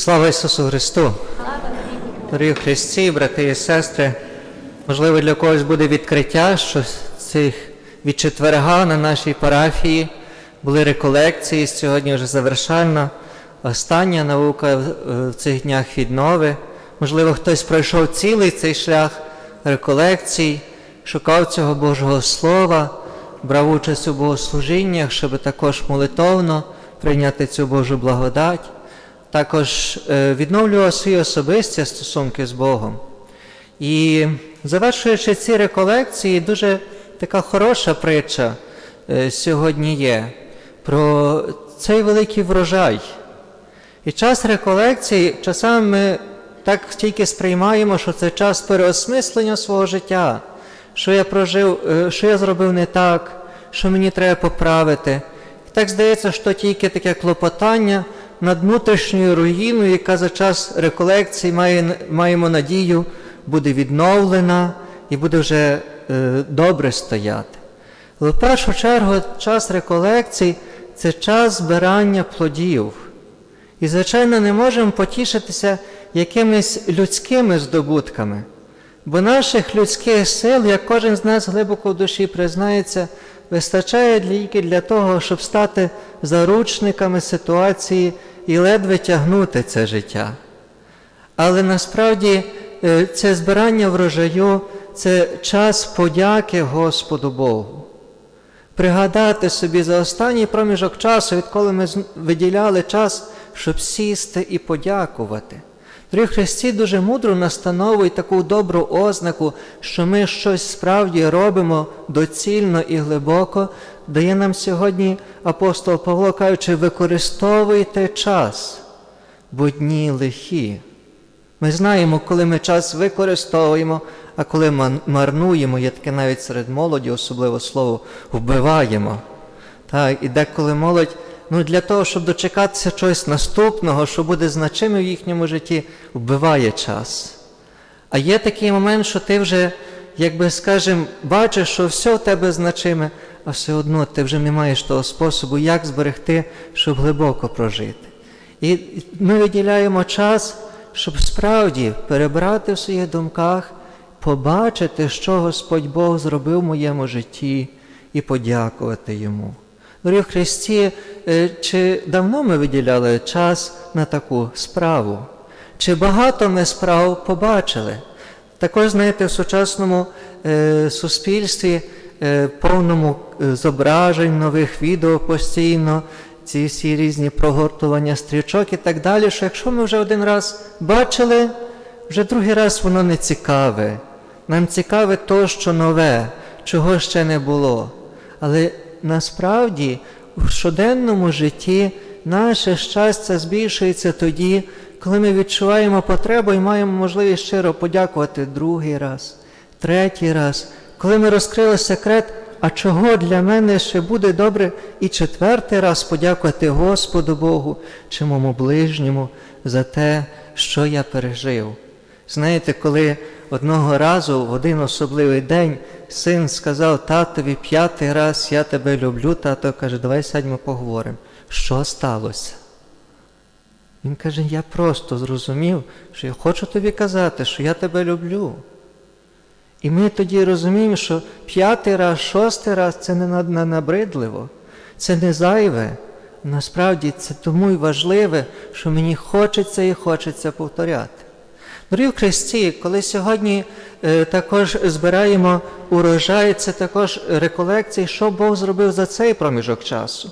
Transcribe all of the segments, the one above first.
Слава Ісусу Христу! Дорогі Христі, брати і сестри, можливо, для когось буде відкриття, що цих від четверга на нашій парафії були реколекції, сьогодні вже завершальна, остання наука в цих днях віднови. Можливо, хтось пройшов цілий цей шлях реколекцій, шукав цього Божого Слова, брав участь у богослужіннях, щоб також молитовно прийняти цю Божу благодать також е, відновлював свої особисті стосунки з Богом. І завершуючи ці реколекції, дуже така хороша притча е, сьогодні є про цей великий врожай. І час реколекцій, часами ми так тільки сприймаємо, що це час переосмислення свого життя, що я прожив, е, що я зробив не так, що мені треба поправити. І так здається, що тільки таке клопотання над внутрішньою руїною, яка за час реколекції має, маємо надію, буде відновлена і буде вже е, добре стояти. Але в першу чергу час реколекцій це час збирання плодів. І, звичайно, не можемо потішитися якимись людськими здобутками, бо наших людських сил, як кожен з нас глибоко в душі признається, вистачає тільки для того, щоб стати заручниками ситуації і ледве тягнути це життя. Але насправді е, це збирання врожаю це час подяки Господу Богу. Пригадати собі за останній проміжок часу, відколи ми виділяли час, щоб сісти і подякувати. Дорогі Христі дуже мудро настановують таку добру ознаку, що ми щось справді робимо доцільно і глибоко, дає нам сьогодні апостол Павло, кажучи, використовуйте час, бо дні лихі. Ми знаємо, коли ми час використовуємо, а коли марнуємо, є таке навіть серед молоді, особливо слово вбиваємо. Так, і деколи молодь, ну для того, щоб дочекатися чогось наступного, що буде значимим в їхньому житті, вбиває час. А є такий момент, що ти вже, якби скажем, бачиш, що все в тебе значиме, а все одно ти вже не маєш того способу, як зберегти, щоб глибоко прожити. І ми виділяємо час, щоб справді перебрати в своїх думках, побачити, що Господь Бог зробив в моєму житті, і подякувати Йому. Дорогі Христі, е, чи давно ми виділяли час на таку справу? Чи багато ми справ побачили? Також, знаєте, в сучасному е, суспільстві, е, повному е, зображень, нових відео постійно, ці всі різні прогортування стрічок і так далі, що якщо ми вже один раз бачили, вже другий раз воно не цікаве. Нам цікаве то, що нове, чого ще не було. Але насправді в щоденному житті наше щастя збільшується тоді, коли ми відчуваємо потребу і маємо можливість щиро подякувати другий раз, третій раз, коли ми розкрили секрет, а чого для мене ще буде добре і четвертий раз подякувати Господу Богу чи моєму ближньому за те, що я пережив. Знаєте, коли одного разу в один особливий день син сказав татові п'ятий раз я тебе люблю, тато каже, давай сядьмо поговоримо. Що сталося? Він каже, я просто зрозумів, що я хочу тобі казати, що я тебе люблю. І ми тоді розуміємо, що п'ятий раз, шостий раз це не набридливо, це не зайве. Насправді це тому й важливе, що мені хочеться і хочеться повторяти. Дорогі в Христі, коли сьогодні е, також збираємо урожай, це також реколекції, що Бог зробив за цей проміжок часу.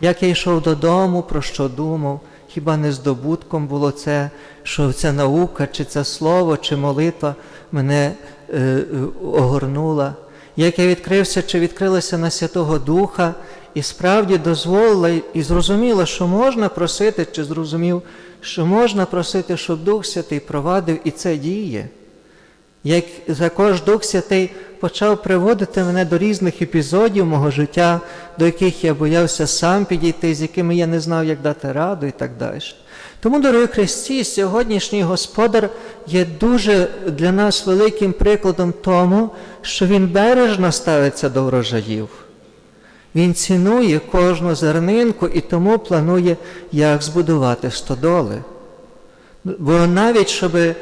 Як я йшов додому, про що думав, хіба не здобутком було це, що ця наука, чи це слово, чи молитва мене е, е, огорнула, як я відкрився чи відкрилася на Святого Духа, і справді дозволила і зрозуміла, що можна просити, чи зрозумів, що можна просити, щоб Дух Святий провадив, і це діє. Як також Дух Святий почав приводити мене до різних епізодів мого життя, до яких я боявся сам підійти, з якими я не знав, як дати раду і так далі. Тому, дорогі Христі, сьогоднішній Господар є дуже для нас великим прикладом тому, що Він бережно ставиться до врожаїв. Він цінує кожну зернинку і тому планує, як збудувати стодоли. Бо навіть щоб е,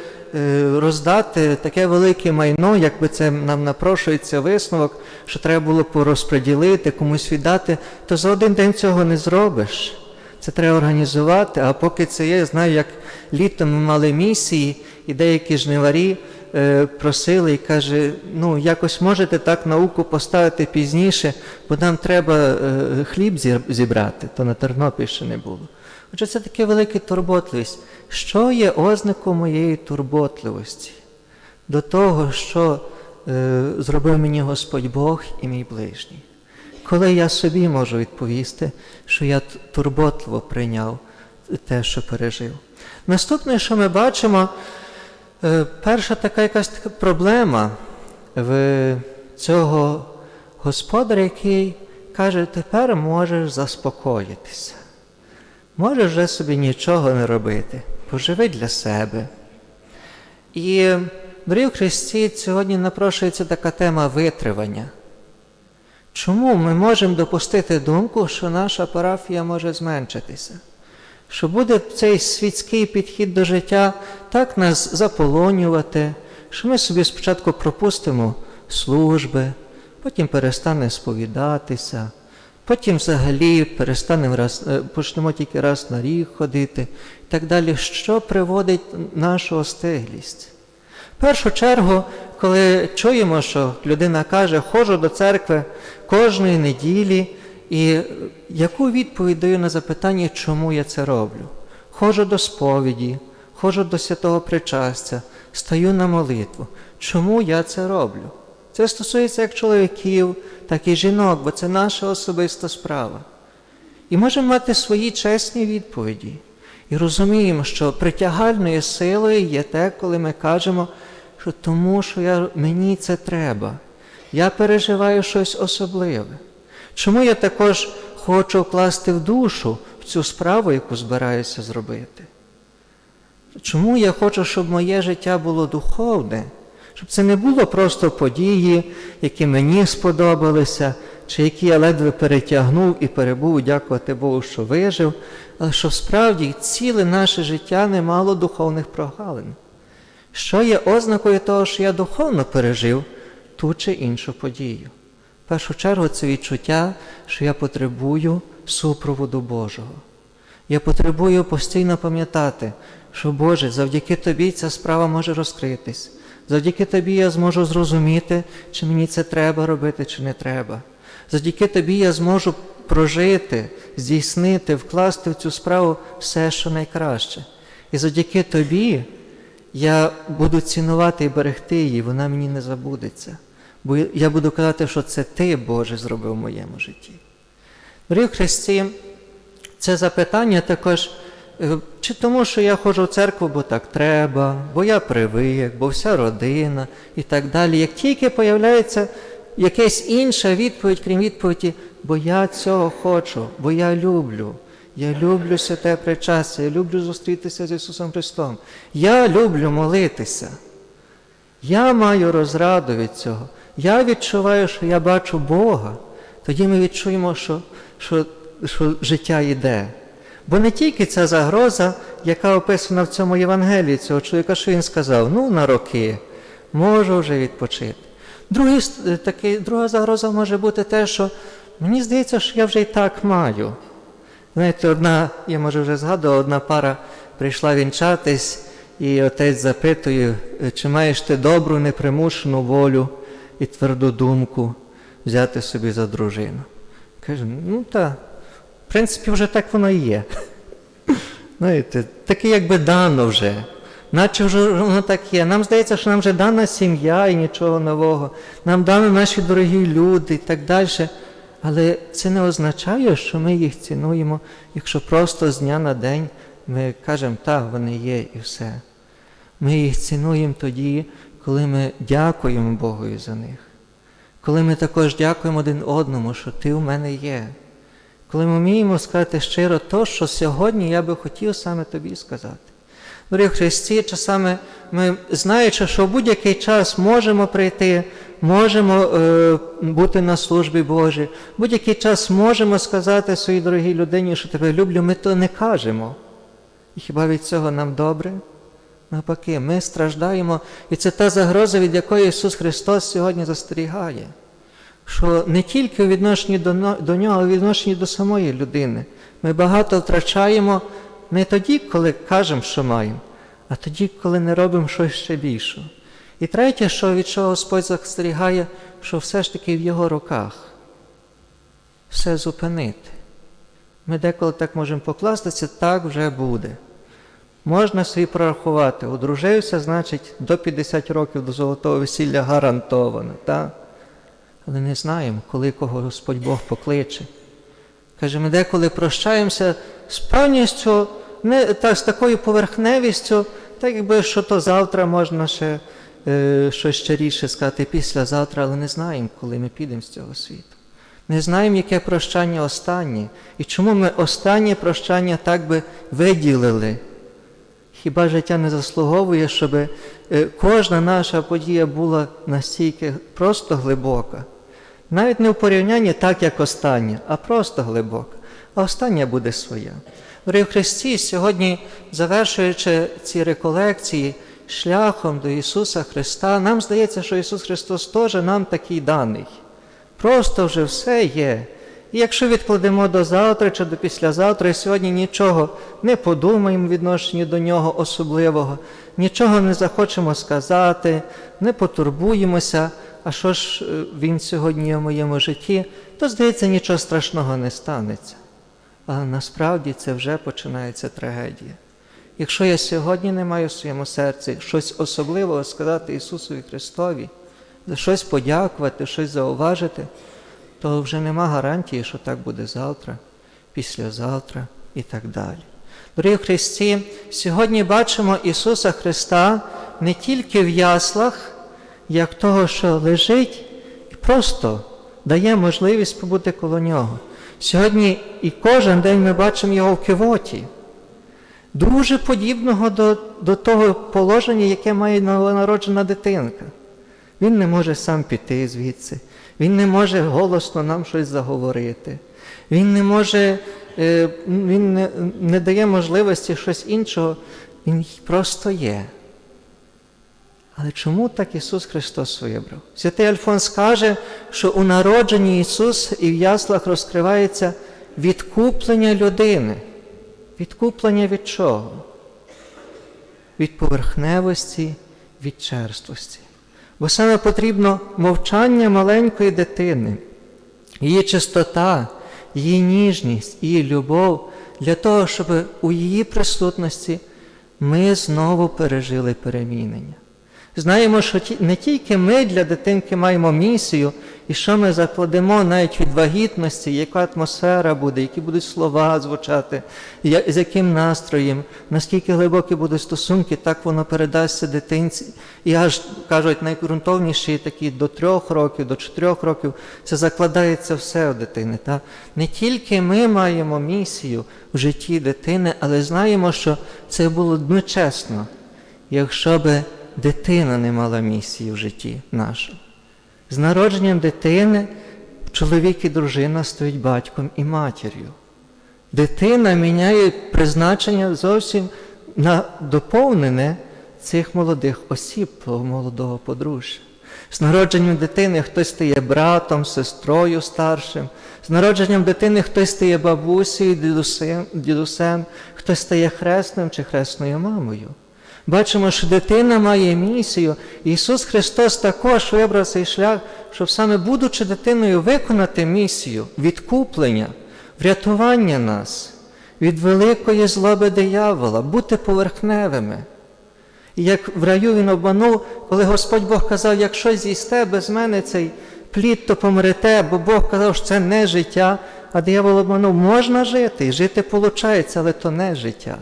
роздати таке велике майно, якби це нам напрошується висновок, що треба було порозподілити, комусь віддати, то за один день цього не зробиш. Це треба організувати, а поки це є, я знаю, як літом ми мали місії, і деякі жниварі е, просили і каже, ну якось можете так науку поставити пізніше, бо нам треба е, хліб зібрати, то на Тернопільщині було. Отже, це таке велика турботливість. Що є ознаком моєї турботливості? До того, що е, зробив мені Господь Бог і мій ближній. Коли я собі можу відповісти, що я турботливо прийняв те, що пережив. Наступне, що ми бачимо, е, перша така якась така проблема в цього господаря, який каже, тепер можеш заспокоїтися. Можеш вже собі нічого не робити, поживи для себе. І, дорогі Христі, сьогодні напрошується така тема витривання. Чому ми можемо допустити думку, що наша парафія може зменшитися? Що буде цей світський підхід до життя так нас заполонювати, що ми собі спочатку пропустимо служби, потім перестанемо сповідатися, потім взагалі перестанемо раз, е, почнемо тільки раз на рік ходити і так далі, що приводить нашу остиглість. В першу чергу, коли чуємо, що людина каже, ходжу до церкви кожної неділі, і яку відповідь даю на запитання, чому я це роблю? Ходжу до сповіді, ходжу до святого причастя, стаю на молитву. Чому я це роблю? Це стосується як чоловіків, так і жінок, бо це наша особиста справа. І можемо мати свої чесні відповіді. І розуміємо, що притягальною силою є те, коли ми кажемо, що тому, що я, мені це треба. Я переживаю щось особливе. Чому я також хочу вкласти в душу в цю справу, яку збираюся зробити? Чому я хочу, щоб моє життя було духовне? Щоб це не було просто події, які мені сподобалися, чи які я ледве перетягнув і перебув, дякувати Богу, що вижив, але щоб справді ціле наше життя не мало духовних прогалин. Що є ознакою того, що я духовно пережив ту чи іншу подію? В першу чергу це відчуття, що я потребую супроводу Божого. Я потребую постійно пам'ятати, що Боже, завдяки Тобі ця справа може розкритись. Завдяки Тобі я зможу зрозуміти, чи мені це треба робити, чи не треба. Завдяки Тобі я зможу прожити, здійснити, вкласти в цю справу все, що найкраще. І завдяки Тобі я буду цінувати і берегти її, вона мені не забудеться. Бо я буду казати, що це Ти, Боже, зробив в моєму житті. Дорогі Христі, це запитання також, е, чи тому, що я ходжу в церкву, бо так треба, бо я привик, бо вся родина і так далі. Як тільки появляється якась інша відповідь, крім відповіді, бо я цього хочу, бо я люблю. Я люблю святе причастя, я люблю зустрітися з Ісусом Христом. Я люблю молитися. Я маю розраду від цього. Я відчуваю, що я бачу Бога. Тоді ми відчуємо, що, що, що життя йде. Бо не тільки ця загроза, яка описана в цьому Євангелії, цього чоловіка, що він сказав, ну на роки, можу вже відпочити. Другий, е, такий, друга загроза може бути те, що мені здається, що я вже і так маю. Знаєте, одна, я може вже згадував, одна пара прийшла вінчатись, і отець запитує, «Е, чи маєш ти добру, непримушену волю і тверду думку взяти собі за дружину. Каже, ну так, в принципі, вже так воно і є. Знаєте, таке якби дано вже. Наче вже воно так є. Нам здається, що нам вже дана сім'я і нічого нового. Нам дано наші дорогі люди і так далі. Але це не означає, що ми їх цінуємо, якщо просто з дня на день ми кажемо, так, вони є і все. Ми їх цінуємо тоді, коли ми дякуємо Богу за них. Коли ми також дякуємо один одному, що ти у мене є. Коли ми вміємо сказати щиро то, що сьогодні я би хотів саме тобі сказати. Дорогі Христі, часами ми, знаючи, що в будь-який час можемо прийти, можемо е, бути на службі Божій, будь-який час можемо сказати своїй дорогій людині, що тебе люблю, ми то не кажемо. І хіба від цього нам добре? Навпаки, ми страждаємо, і це та загроза, від якої Ісус Христос сьогодні застерігає. Що не тільки у відношенні до, до нього, а у відношенні до самої людини. Ми багато втрачаємо не тоді, коли кажемо, що маємо, а тоді, коли не робимо щось ще більшого. І третє, що від чого Господь застерігає, що все ж таки в його руках все зупинити. Ми деколи так можемо покластися, так вже буде. Можна собі прорахувати, одружився, значить, до 50 років до золотого весілля гарантовано. Так? Але не знаємо, коли кого Господь Бог покличе. Каже, ми деколи прощаємося з певністю, не так, з такою поверхневістю, так якби що то завтра можна ще щось щиріше сказати післязавтра, але не знаємо, коли ми підемо з цього світу. Не знаємо, яке прощання останнє. І чому ми останнє прощання так би виділили. Хіба життя не заслуговує, щоб е, кожна наша подія була настільки просто глибока? Навіть не в порівнянні так, як остання, а просто глибока. А остання буде своя. Дорогі Христі, сьогодні, завершуючи ці реколекції шляхом до Ісуса Христа, нам здається, що Ісус Христос теж нам такий даний. Просто вже все є. І якщо відкладемо до завтра чи до післязавтра, і сьогодні нічого не подумаємо в відношенні до нього особливого, нічого не захочемо сказати, не потурбуємося, а що ж е, він сьогодні є в моєму житті, то здається, нічого страшного не станеться. Але насправді це вже починається трагедія. Якщо я сьогодні не маю в своєму серці щось особливого сказати Ісусові Христові, за щось подякувати, щось зауважити, то вже нема гарантії, що так буде завтра, післязавтра і так далі. Дорогі Христі, сьогодні бачимо Ісуса Христа не тільки в яслах, як того, що лежить, і просто дає можливість побути коло нього. Сьогодні і кожен день ми бачимо його в кивоті, дуже подібного до, до того положення, яке має новонароджена дитинка. Він не може сам піти звідси, він не може голосно нам щось заговорити, він не може, е, він не, не дає можливості щось іншого, він просто є. Але чому так Ісус Христос вибрав? Святий Альфонс каже, що у народженні Ісуса і в яслах розкривається відкуплення людини. Відкуплення від чого? Від поверхневості, від черствості. Бо саме потрібно мовчання маленької дитини, її чистота, її ніжність, її любов для того, щоб у її присутності ми знову пережили перемінення. Знаємо, що не тільки ми для дитинки маємо місію, і що ми закладемо навіть від вагітності, яка атмосфера буде, які будуть слова звучати, з яким настроєм, наскільки глибокі будуть стосунки, так воно передасться дитинці. І аж кажуть, найґрунтовніші такі до трьох років, до чотирьох років, це закладається все у дитини. Та? Не тільки ми маємо місію в житті дитини, але знаємо, що це було б нечесно, якщо би дитина не мала місії в житті нашому. З народженням дитини чоловік і дружина стають батьком і матір'ю. Дитина міняє призначення зовсім на доповнене цих молодих осіб, того молодого подружжя. З народженням дитини хтось стає братом, сестрою старшим, з народженням дитини хтось стає бабусею, дідусем, дідусем, хтось стає хресним чи хресною мамою. Бачимо, що дитина має місію. Ісус Христос також вибрав цей шлях, щоб саме будучи дитиною виконати місію відкуплення, врятування нас від великої злоби диявола, бути поверхневими. І як в раю він обманув, коли Господь Бог казав, якщо з'їсте без мене цей плід, то помрете, бо Бог казав, що це не життя, а диявол обманув, можна жити, і жити виходить, але то не життя.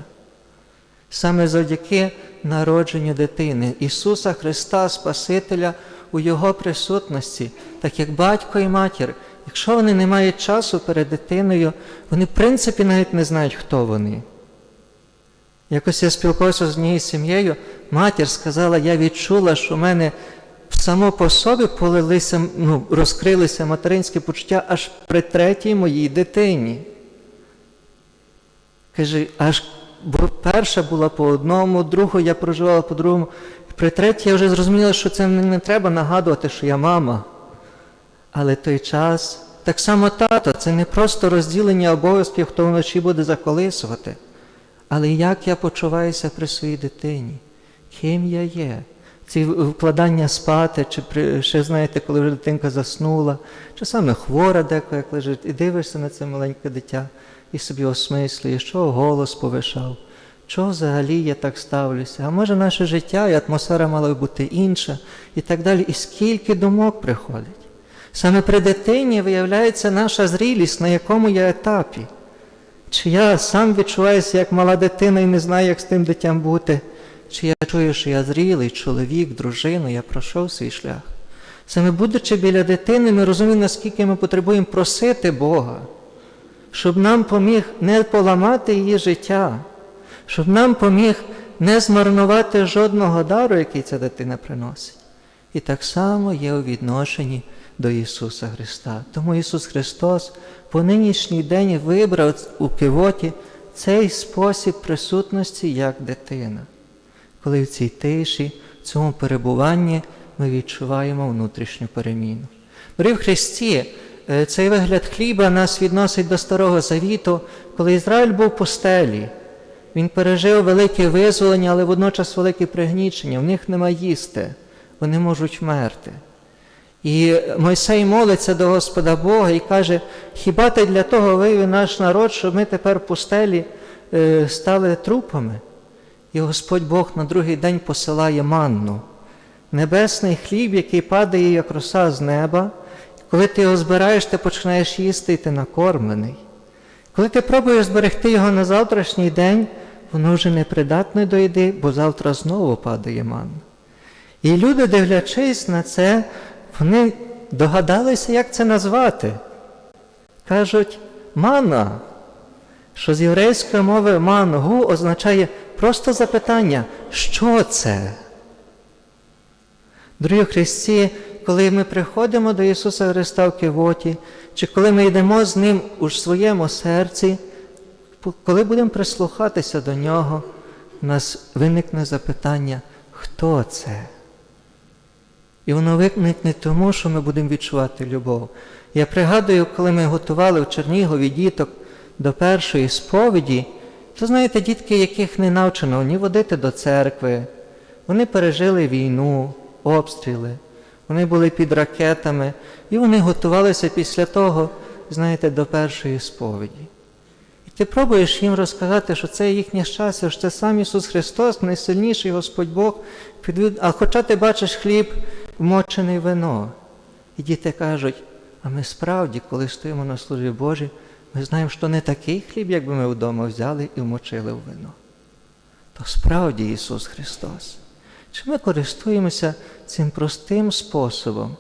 Саме завдяки народженню дитини, Ісуса Христа, Спасителя у Його присутності, так як батько і матір, якщо вони не мають часу перед дитиною, вони в принципі навіть не знають, хто вони. Якось я спілкувався з однією сім'єю, матір сказала, я відчула, що в мене само по собі полилися, ну, розкрилися материнські почуття аж при третій моїй дитині. Каже, аж перша була по одному, другу я проживала по другому. При третій я вже зрозуміла, що це не треба нагадувати, що я мама. Але той час, так само тато, це не просто розділення обов'язків, хто вночі буде заколисувати. Але як я почуваюся при своїй дитині? Ким я є? Ці вкладання спати, чи при, ще знаєте, коли вже дитинка заснула, чи саме хвора деко, як лежить, і дивишся на це маленьке дитя, і собі осмислюєш, що голос повишав, чого взагалі я так ставлюся, а може наше життя і атмосфера мала б бути інша, і так далі. І скільки думок приходить. Саме при дитині виявляється наша зрілість, на якому я етапі. Чи я сам відчуваюся як мала дитина і не знаю, як з тим дитям бути, чи я чую, що я зрілий чоловік, дружина, я пройшов свій шлях. Саме будучи біля дитини, ми розуміємо, наскільки ми потребуємо просити Бога, щоб нам поміг не поламати її життя, щоб нам поміг не змарнувати жодного дару, який ця дитина приносить. І так само є у відношенні до Ісуса Христа. Тому Ісус Христос по нинішній день вибрав у кивоті цей спосіб присутності як дитина, коли в цій тиші, в цьому перебуванні ми відчуваємо внутрішню переміну. При в Христі цей вигляд хліба нас відносить до Старого Завіту, коли Ізраїль був в пустелі. Він пережив велике визволення, але водночас велике пригнічення. В них нема їсти, вони можуть вмерти. І Мойсей молиться до Господа Бога і каже, хіба ти для того вивів наш народ, щоб ми тепер в пустелі е, стали трупами? І Господь Бог на другий день посилає манну, небесний хліб, який падає, як роса з неба. Коли ти його збираєш, ти починаєш їсти, і ти накормлений. Коли ти пробуєш зберегти його на завтрашній день, воно вже не придатне до їди, бо завтра знову падає манна. І люди, дивлячись на це, вони догадалися, як це назвати. Кажуть, мана, що з єврейської мови мангу означає просто запитання, що це? Дорогі Христі, коли ми приходимо до Ісуса Христа в Кивоті, чи коли ми йдемо з Ним у своєму серці, коли будемо прислухатися до Нього, у нас виникне запитання, хто це? І воно виникне тому, що ми будемо відчувати любов. Я пригадую, коли ми готували в Чернігові діток до першої сповіді, то знаєте, дітки, яких не навчено ні водити до церкви, вони пережили війну, обстріли, вони були під ракетами, і вони готувалися після того, знаєте, до першої сповіді. І ти пробуєш їм розказати, що це їхнє щастя, що це сам Ісус Христос, найсильніший Господь Бог, а хоча ти бачиш хліб, вмочений вино. І діти кажуть, а ми справді, коли стоїмо на службі Божій, ми знаємо, що не такий хліб, якби ми вдома взяли і вмочили в вино. То справді Ісус Христос. Чи ми користуємося цим простим способом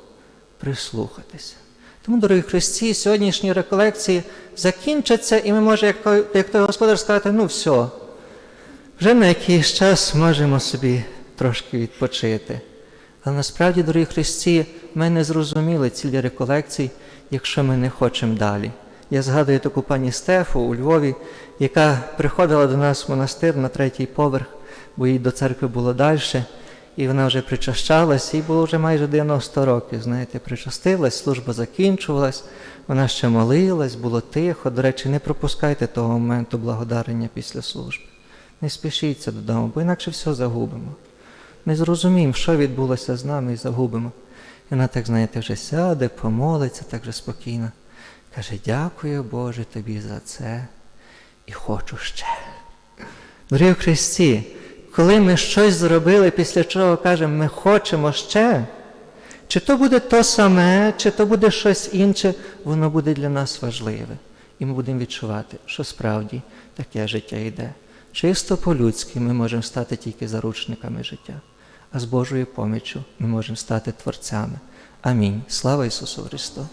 прислухатися? Тому, дорогі Христі, сьогоднішні реколекції закінчаться, і ми можемо, як, як той господар, сказати, ну все, вже на якийсь час можемо собі трошки відпочити. Але насправді, дорогі Христі, ми не зрозуміли цілі реколекцій, якщо ми не хочемо далі. Я згадую таку пані Стефу у Львові, яка приходила до нас в монастир на третій поверх, бо їй до церкви було далі, і вона вже причащалась, їй було вже майже 90 років. Знаєте, причастилась, служба закінчувалась, вона ще молилась, було тихо. До речі, не пропускайте того моменту благодарення після служби. Не спішіться додому, бо інакше все загубимо. Ми зрозуміємо, що відбулося з нами і загубимо. І вона так, знаєте, вже сяде, помолиться, так вже спокійно. Каже, дякую, Боже, тобі за це і хочу ще. Дорогі в Христі, коли ми щось зробили, після чого кажемо, ми хочемо ще, чи то буде то саме, чи то буде щось інше, воно буде для нас важливе. І ми будемо відчувати, що справді таке життя йде. Чисто по-людськи ми можемо стати тільки заручниками життя, а з Божою поміччю ми можемо стати творцями. Амінь. Слава Ісусу Христу!